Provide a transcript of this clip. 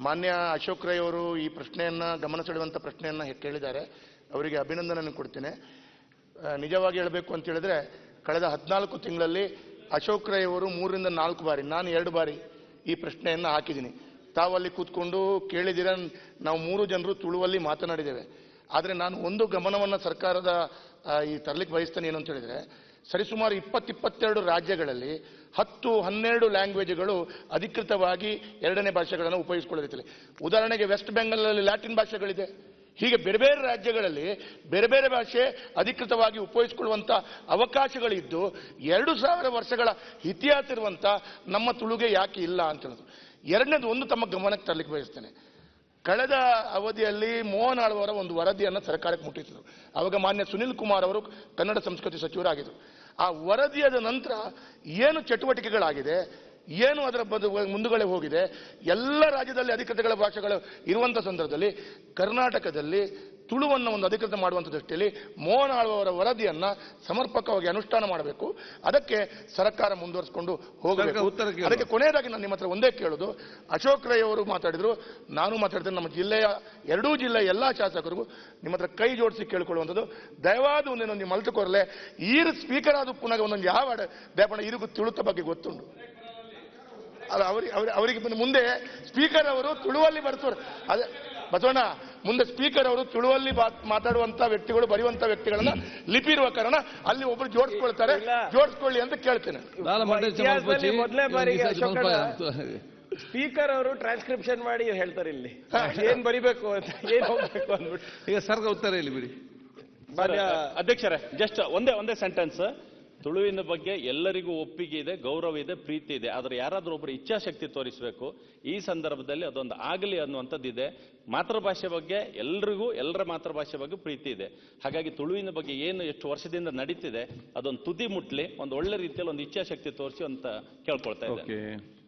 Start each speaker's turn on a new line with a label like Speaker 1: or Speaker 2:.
Speaker 1: ಮಾನ್ಯ ಅಶೋಕ್ ರೈ ಅವರು ಈ ಪ್ರಶ್ನೆಯನ್ನ, ಗಮನ ಸೆಳೆಯುವಂತ ಪ್ರಶ್ನೆಯನ್ನ ಕೇಳಿದ್ದಾರೆ. ಅವರಿಗೆ ಅಭಿನಂದನೆ ಕೊಡ್ತೇನೆ. ನಿಜವಾಗಿ ಹೇಳಬೇಕು ಅಂತ ಹೇಳಿದ್ರೆ, ಕಳೆದ ಹದಿನಾಲ್ಕು ತಿಂಗಳಲ್ಲಿ ಅಶೋಕ್ ರೈ ಅವರು ಮೂರರಿಂದ ನಾಲ್ಕು ಬಾರಿ, ನಾನು ಎರಡು ಬಾರಿ ಈ ಪ್ರಶ್ನೆಯನ್ನ ಹಾಕಿದ್ದೀನಿ. ತಾವಲ್ಲಿ ಕೂತ್ಕೊಂಡು ಕೇಳಿದಿರ ನಾವು ಮೂರು ಜನರು ತುಳುವಲ್ಲಿ ಮಾತನಾಡಿದ್ದೇವೆ. ಆದರೆ ನಾನು ಒಂದು ಗಮನವನ್ನು ಸರ್ಕಾರದ ಈ ತರಲಿಕ್ಕೆ ಬಯಸ್ತೇನೆ ಏನು ಅಂತ ಹೇಳಿದ್ರೆ, ಸರಿಸುಮಾರು ಇಪ್ಪತ್ತಿಪ್ಪತ್ತೆರಡು ರಾಜ್ಯಗಳಲ್ಲಿ ಹತ್ತು ಹನ್ನೆರಡು ಲ್ಯಾಂಗ್ವೇಜ್ಗಳು ಅಧಿಕೃತವಾಗಿ ಎರಡನೇ ಭಾಷೆಗಳನ್ನು ಉಪಯೋಗಿಸಿಕೊಳ್ಳುತ್ತಿಲ್ಲ ಉದಾಹರಣೆಗೆ ವೆಸ್ಟ್ ಬೆಂಗಾಲ್ನಲ್ಲಿ ಲ್ಯಾಟಿನ್ ಭಾಷೆಗಳಿದೆ. ಹೀಗೆ ಬೇರೆ ಬೇರೆ ರಾಜ್ಯಗಳಲ್ಲಿ ಬೇರೆ ಬೇರೆ ಭಾಷೆ ಅಧಿಕೃತವಾಗಿ ಉಪಯೋಗಿಸಿಕೊಳ್ಳುವಂತ ಅವಕಾಶಗಳಿದ್ದು ಎರಡು ಸಾವಿರ ವರ್ಷಗಳ ಇತಿಹಾಸ ಇರುವಂಥ ನಮ್ಮ ತುಳುಗೆ ಯಾಕೆ ಇಲ್ಲ ಅಂತ ಹೇಳೋದು. ಎರಡನೇದು ಒಂದು ತಮ್ಮ ಗಮನಕ್ಕೆ ತರಲಿಕ್ಕೆ ಬಯಸ್ತೇನೆ. ಕಳೆದ ಅವಧಿಯಲ್ಲಿ ಮೋಹನ್ ಆಳ್ವರ ಒಂದು ವರದಿಯನ್ನು ಸರ್ಕಾರಕ್ಕೆ ಮುಟ್ಟಿಸಿದರು. ಆವಾಗ ಮಾನ್ಯ ಸುನಿಲ್ ಕುಮಾರ್ ಅವರು ಕನ್ನಡ ಸಂಸ್ಕೃತಿ ಸಚಿವರಾಗಿದ್ದರು ಆ ವರದಿಯಾದ ನಂತರ ಏನು ಚಟುವಟಿಕೆಗಳಾಗಿದೆ? ಏನು ಅದರ ಬದು ಮುಂದುಗಡೆ ಹೋಗಿದೆ ಎಲ್ಲ ರಾಜ್ಯದಲ್ಲಿ ಅಧಿಕೃತಗಳ ಭಾಷೆಗಳು ಇರುವಂಥ ಸಂದರ್ಭದಲ್ಲಿ ಕರ್ನಾಟಕದಲ್ಲಿ ತುಳುವನ್ನು ಒಂದು ಅಧಿಕೃತ ಮಾಡುವಂಥ ದೃಷ್ಟಿಯಲ್ಲಿ ಮೋಹನ್ ಆಳ್ವವರ ವರದಿಯನ್ನ ಸಮರ್ಪಕವಾಗಿ ಅನುಷ್ಠಾನ ಮಾಡಬೇಕು. ಅದಕ್ಕೆ ಸರ್ಕಾರ ಮುಂದುವರಿಸಿಕೊಂಡು ಹೋಗಬೇಕು.
Speaker 2: ಉತ್ತರ
Speaker 1: ಅದಕ್ಕೆ ಕೊನೆಯದಾಗಿ ನಾನು ನಿಮ್ಮ ಹತ್ರ ಒಂದೇ ಕೇಳೋದು ಅಶೋಕ್ ರೈ ಅವರು ಮಾತಾಡಿದ್ರು ನಾನು ಮಾತಾಡ್ತೇನೆ ನಮ್ಮ ಜಿಲ್ಲೆಯ ಎರಡೂ ಜಿಲ್ಲೆಯ ಎಲ್ಲ ಶಾಸಕರಿಗೂ ನಿಮ್ಮ ಹತ್ರ ಕೈ ಜೋಡಿಸಿ ಕೇಳ್ಕೊಳ್ಳುವಂಥದ್ದು. ದಯವಾದ ಒಂದೇನೊಂದು ನಿಮ್ಮ ಕೊರಲೆ ಈರು ಸ್ಪೀಕರ್ ಆದ ಪುನಃ ಒಂದೊಂದು ಯಾವ ದಯಪಣ ಇರಿಗೂ ತುಳುತ ಬಗ್ಗೆ ಗೊತ್ತುಂಟು. ಅವರಿಗೆ ಅವ್ರ- ಅವರಿಗೆ ಬಂದು ಮುಂದೆ ಸ್ಪೀಕರ್ ಅವರು ತುಳುವಲ್ಲಿ ಬರ್ತಾರೆ ಅದೇ ಬಸವಣ್ಣ ಮುಂದೆ ಸ್ಪೀಕರ್ ಅವರು ತುಳುವಲ್ಲಿ ಮಾತಾಡುವಂತ ವ್ಯಕ್ತಿಗಳು ಬರೆಯುವಂತ ವ್ಯಕ್ತಿಗಳನ್ನ ಲಿಪಿ ಇರುವ ಕಾರಣ ಅಲ್ಲಿ ಒಬ್ರು ಜೋಡಿಸ್ಕೊಳ್ತಾರೆ. ಜೋಡಿಸ್ಕೊಳ್ಳಿ ಅಂತ ಕೇಳ್ತೇನೆ.
Speaker 3: ಬಾರಿಗೆ ಸ್ಪೀಕರ್ ಅವರು ಟ್ರಾನ್ಸ್ಕ್ರಿಪ್ಷನ್ ಮಾಡಿ ಹೇಳ್ತಾರೆ ಇಲ್ಲಿ. ಏನ್ ಬರಿಬೇಕು ಅಂತ ಏನ್ ಹೋಗ್ಬೇಕು ಅಂದ್ಬಿಟ್ಟು.
Speaker 2: ಈಗ ಸರ್ಗ ಉತ್ತರ ಇಲ್ಲಿ ಬಿಡಿ.
Speaker 4: ಅಧ್ಯಕ್ಷರೇ ಜಸ್ಟ್ ಒಂದೇ ಒಂದೇ ಸೆಂಟೆನ್ಸ್ ತುಳುವಿನ ಬಗ್ಗೆ ಎಲ್ಲರಿಗೂ ಒಪ್ಪಿಗೆ ಇದೆ, ಗೌರವ ಇದೆ, ಪ್ರೀತಿ ಇದೆ. ಆದರೆ ಯಾರಾದರೂ ಒಬ್ಬರು ಇಚ್ಛಾಶಕ್ತಿ ತೋರಿಸಬೇಕು, ಈ ಸಂದರ್ಭದಲ್ಲಿ ಅದೊಂದು ಆಗಲಿ ಅನ್ನುವಂಥದ್ದಿದೆ. ಮಾತೃಭಾಷೆ ಬಗ್ಗೆ ಎಲ್ರಿಗೂ ಎಲ್ಲರ ಮಾತೃಭಾಷೆ ಬಗ್ಗೆ ಪ್ರೀತಿ ಇದೆ. ಹಾಗಾಗಿ ತುಳುವಿನ ಬಗ್ಗೆ ಏನು ಎಷ್ಟು ವರ್ಷದಿಂದ ನಡೀತಿದೆ, ಅದೊಂದು ತುದಿ ಮುಟ್ಲಿ, ಒಂದು ಒಳ್ಳೆ ರೀತಿಯಲ್ಲಿ ಒಂದು ಇಚ್ಛಾಶಕ್ತಿ ತೋರಿಸಿ ಅಂತ ಕೇಳ್ಕೊಳ್ತಾ ಇದ್ದೇನೆ.